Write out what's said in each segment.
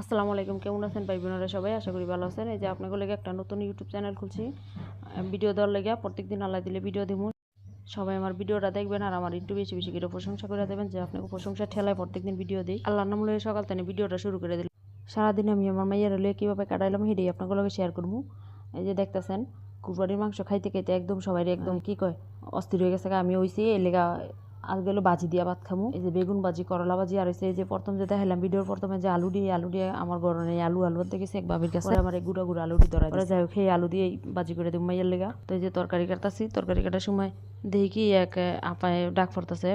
আসসালামু আলাইকুম, কেমন আছেন ভাই বোনেরা সবাই? আশা করি ভালো আছেন। এই যে আপনাদের লেগে একটা নতুন ইউটিউব চ্যানেল খুলছি। ভিডিও দেওয়ার লেগে প্রত্যেকদিন আল্লাহ দিলে ভিডিও দিব সবাই আমার ভিডিওটা দেখবেন আর আমার একটু বেশি বেশি করে প্রশংসা করে দেবেন যে আপনাকে প্রশংসা ঠেলায় প্রত্যেকদিন ভিডিও দিই। আল্লাহর নাম লয়ে সকাল থেকে ভিডিওটা শুরু করে দিল সারাদিন আমি আমার মাইয়ার লয়ে কীভাবে কাটাইলাম সেটাই আপনাদের লগে শেয়ার করব। এই যে দেখতেছেন, কুরবানির মাংস খাইতে খাইতে একদম সবাই একদম কি কয়, অস্থির হয়ে গেছে। আমি হইছি এর আজ গেল বাজি দিয়া ভাত খামু। এই যে বেগুন বাজি করলা বাজি আর এই যে প্রথম যে দেখাইলাম ভিডিওর প্রথমে যে আলু দিয়ে আলু দিয়ে আমার গরনে আলু আলু দেখেছি এক বাবির কাছে। আমার এই গুঁড়া গুঁড়া আলু দিয়ে ধরা যাই হোক সেই আলু দিয়ে বাজি করে দিব মাইয়ার লেগা। তো এই যে তরকারি কাটতাছি তরকারি কাটার সময় দেখি এক আপায় ডাক পড়তেছে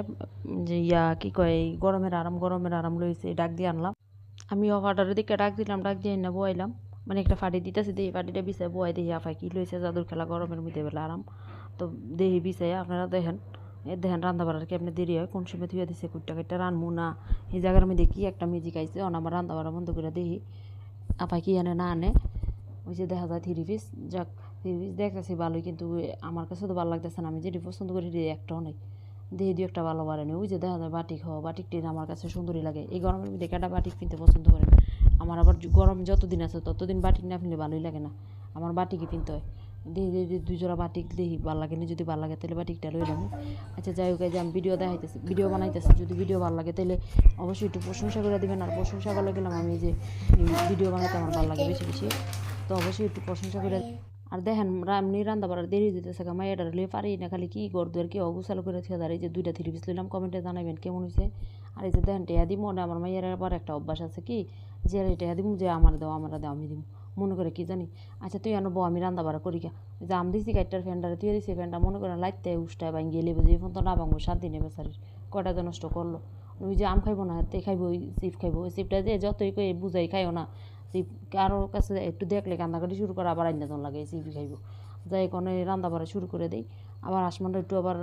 যে ইয়া কি কয় এই গরমের আরাম গরমের আরাম লইছে ডাক দিয়ে আনলাম। আমি অফারটার দিকে ডাক দিলাম ডাক দিয়ে না বইলাম মানে একটা ফাটি দিতেছি দেখি ফাটিটা বিছায় বয় দেখি আফাই কি লইছে জাদুর খেলা গরমের মধ্যে বেলা আরাম। তো দেখি বিছাই আপনারা দেখেন। এ দেখেন, রান্না বাড়ার কি আপনি দেরি হয়? কোন সময় ধুয়ে দিছে কুটটা কাটটা রানমু না। এই জায়গার মধ্যে কি একটা মিউজিক আইছে? অন আমার রান্না বাড়া বন্ধ করে দেখি আপাই কি আনে না আনে। ওই যে দেখা যায় থ্রি পিস যাক থ্রি পিস দেখতেছি ভালোই, কিন্তু আমার কাছে তো ভালো লাগতেছে না। আমি যেটি পছন্দ করি একটাও নেই দিয়ে দিয়ে একটা ভালো বাড়েনি ওই যে দেখা যায় বাটিক হওয়া বাটিকটি আমার কাছে সুন্দরই লাগে। এই গরমের মধ্যে কেটা বাটিক কিনতে পছন্দ করে? আমার আবার গরম যতদিন আছে, ততদিন বাটিক না কিনলে ভালোই লাগে না। আমার বাটিকই কিনতে হয়। দিয়ে বাটিক দেখি, ভালো লাগে যদি ভালো লাগে তাহলে বাটিকটা লইলাম আচ্ছা যাই হোক যে আমি ভিডিও দেখাইতেছি ভিডিও বানাইতেছি, যদি ভিডিও ভালো লাগে তাহলে অবশ্যই একটু প্রশংসা করে দিবেন, আর প্রশংসা করলে গেলাম আমি যে ভিডিও বানাইতে আমার ভালো লাগে বেশি বেশি। তো অবশ্যই একটু প্রশংসা করে আর দেখেন, রা- এমনি রান্না বাড়ার দেরি দিতেছে গা মাইয়াটা লিয়ে পারি না, খালি কি দুয়ার কি অগুসালো করে থিয়া দাঁড়িয়ে যে দুইটা থ্রি পিস লইলাম, কমেন্টে জানাবেন কেমন হয়েছে আর এই যে দেখেন, টেয়া মনে আমার মাইয়ার আবার একটা অভ্যাস আছে কি, যে আরে টেয়া দিব যে আমার দাও আমার দাও, আমি দিব মনে করে কি জানি? আচ্ছা তুই আনো বউ, আমি রান্না বাড়া করি গা যে আম দিছি কাইটার ফ্যানটারে তুই দিছি ফ্যানটা মনে করে লাইতে উষ্টায় বাইন গেলে বুঝি ফোন তো না ভাঙবো, সাত দিনে বেচারির। কটা যে নষ্ট করল। ওই যে আম খাইবো না তে খাইবো, ওই চিপ খাইবো। ওই চিপটা যে যতই কই বুঝাই খাইও না। চিপ কারোর কাছে একটু দেখলে কান্দাকাটি শুরু করে, আবার আইনাজন লাগে চিপি খাইবো। যাই কোনো রান্না বাড়া শুরু করে দেই। আবার আসমানটা একটু আবার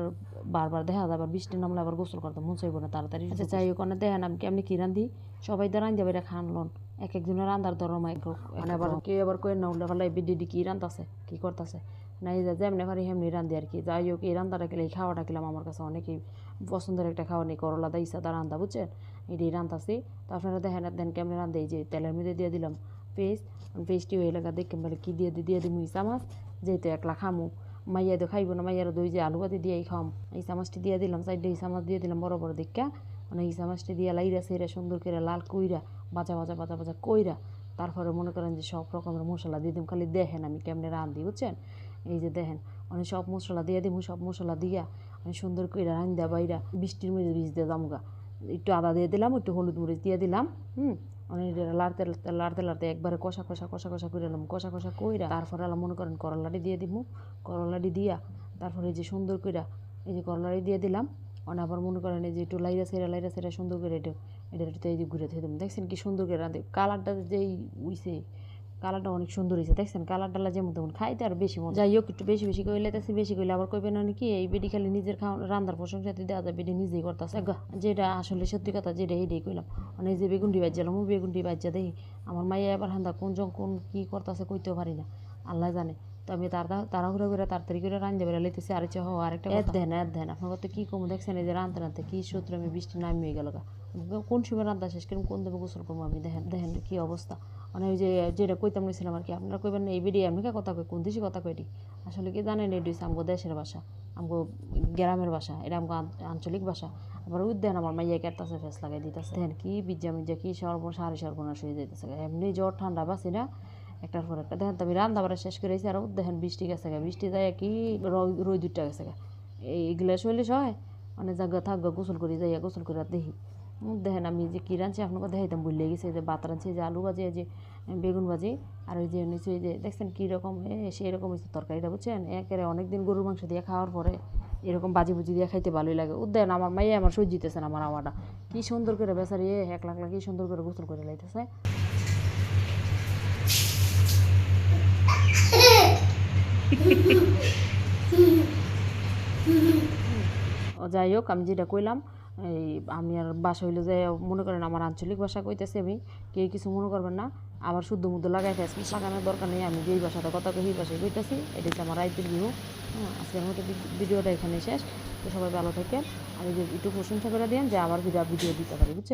বারবার দেখা যায় আবার বৃষ্টি নামলে আবার গোসল করতে মন চাইব না তাড়াতাড়ি। আচ্ছা যাই হোক অনেক দেখেন আমি কেমনি কি রান্ধি? সবাই তো রান্ধা বেড়ে খান লন। এক একজনের রান্দার ধরম এক মানে আবার কেউ আবার কয়ে না উল্লে ফেলাই বিডি কি রান্তাছে কি করতেছে। না এই যে যেমনি পারি হেমনি রান্ধি আর কি। যাই হোক এই রান্দাটা খেলে এই খাওয়াটা খেলাম আমার কাছে অনেকেই পছন্দের একটা খাওয়া নেই করলা দা ইসা রান্ধা বুঝছেন? এটাই রান্তাছি তো আপনারা দেখেন দেন কেমনি রান্ধে এই যে তেলের মধ্যে দিয়ে দিলাম পেস্ট। পেস্টটি হয়ে লাগা দেখেন বলে কি দিয়ে দিয়ে দিমু ইসা মাছ যেহেতু একলা খামু। মাইয়া তো খাইব না মাইয়ার দই যে আলু পাতি দিয়ে খাম এই চামচটি দিয়ে দিলাম সাইডে এই চামচ দিয়ে দিলাম বড় বড় দেখা মানে এই চামচটি দিয়ে লাইরা সেরা সুন্দর করে লাল কইরা বাজা বাজা বাজা বাজা কইরা, তারপরে মনে করেন যে সব রকমের মশলা দিয়ে দিম। খালি দেখেন আমি কেমনে রান্ধি বুঝছেন? এই যে দেখেন মানে সব মশলা দিয়ে দিমু, সব মশলা দিয়া আমি সুন্দর কইরা রান্ধা বাইরা, বৃষ্টির মধ্যে বীজ দিয়ে দামগা একটু আদা দিয়ে দিলাম, একটু হলুদ মরিচ দিয়ে দিলাম, হুম? অনেক লাড়তে লাড়তে লাড়তে একবারে কষা কষা কষা কষা করে এলাম। কষা কষা কইরা তারপরে আলো মনে করেন করলাটি দিয়ে দিব করলাটি দিয়া তারপরে যে সুন্দর কইরা এই যে করলাটি দিয়ে দিলাম। অনে আবার মনে করেন এই যে একটু লাইরা সেরা লাইরা সেরা সুন্দর করে এটা এটা যে ঘুরে থেকে দেবেন দেখছেন কি সুন্দর করে রাঁধে। কালারটা যেই উইছে কালারটা অনেক সুন্দর হয়েছে, দেখছেন? কালার কালারটা যেমন তেমন খাইতে আর বেশি মজা। যাই হোক, একটু বেশি বেশি কইলে তাছি বেশি কইলে আবার কইবেন না কি এই বেডি খালি নিজের খাওয়া রান্নার প্রশংসাতে দেওয়া যায়, বেডি নিজেই করতেছে। যেটা আসলে সত্যি কথা, যেটা এইটাই কইলাম। মানে যে বেগুনটি বাজ্যালাম ও বেগুনটি বাজ্যা দেখি, আমার মাইয়া এবার হান্দা কোন জন কোন কি করতেছে কইতেও পারি না। আল্লাহ জানে। তো আমি তার তাড়াহুড়া করে তাড়াতাড়ি করে রান্ধে বেড়ে লইতেছি আর হওয়া, আরেকটা এর দেন এর দেন, আপনার কথা কি কম, দেখছেন এই যে রান্ধতে রান্ধতে কি সূত্র আমি বৃষ্টি নামি হয়ে গেল গা। কোন সময় রান্না শেষ করুন, কোন দেবে গোসল করব, আমি দেখেন দেখেন কি অবস্থা। মানে ওই যে, যেটা কইতাম নিয়েছিলাম আর কি, আপনারা কইবেন না, এই বেডি আমি কা কথা কই, কোন দেশে কথা কইটি আসলে কি জানেন এটি হচ্ছে আমগো দেশের ভাষা, আমগো গ্রামের ভাষা, এটা আমগো আঞ্চলিক ভাষা। আবার উদ্যান আমার মাইয়া কেটতাছে, ফেস লাগাই দিতেছে। দেখেন কি বিজ্জা মিজ্জা, কি সর্ব সারি সর্বনাশ হয়ে যাইতেছে। এমনি জ্বর ঠান্ডা বাসি না, একটার পর একটা। দেখেন তো আমি রান্না বাড়া শেষ করেছি আর দেখেন বৃষ্টি গেছে গা, বৃষ্টি যায় কি দুটা গেছে গা। এইগুলা শৈলে হয় মানে জায়গা থাকবে গোসল করি, যাইয়া গোসল করে দেখি। দেখেন আমি যে কী রাঁধছি, আপনাকে দেখাইতাম ভুলে গেছি যে ভাত রাঁধছি যে আলু ভাজি যে বেগুন ভাজি, আর ওই যে নিচে যে দেখছেন কীরকম সেই রকম হয়েছে তরকারিটা, বুঝছেন? একেবারে অনেকদিন গরুর মাংস দিয়ে খাওয়ার পরে এরকম বাজি বুজি দিয়ে খাইতে ভালোই লাগে। উদ্যান আমার মাইয়া আমার সহ্য দিতেছে না আমার আওয়াটা কি সুন্দর করে বেচারি এক লাখ লাখ কি সুন্দর করে গোসল করে লাইতেছে। যাই হোক, আমি যেটা কইলাম এই আমি আর বাসা হইল যে মনে করেন আমার আঞ্চলিক ভাষা কইতেছি আমি, কেউ কিছু মনে করবেন না, আবার শুদ্ধ মুদ্ধ লাগাই ফেসবুক লাগানোর দরকার নেই, আমি যেই ভাষাটা কথা কই ভাষায় কইতেছি, এটা হচ্ছে আমার রাইতের বিহু হ্যাঁ আজকের মতো ভিডিওটা এখানে শেষ। তো সবাই ভালো থাকেন। আমি একটু প্রশংসা করে দিন যে আবার ভিডিও ভিডিও দিতে পারি, বুঝছেন?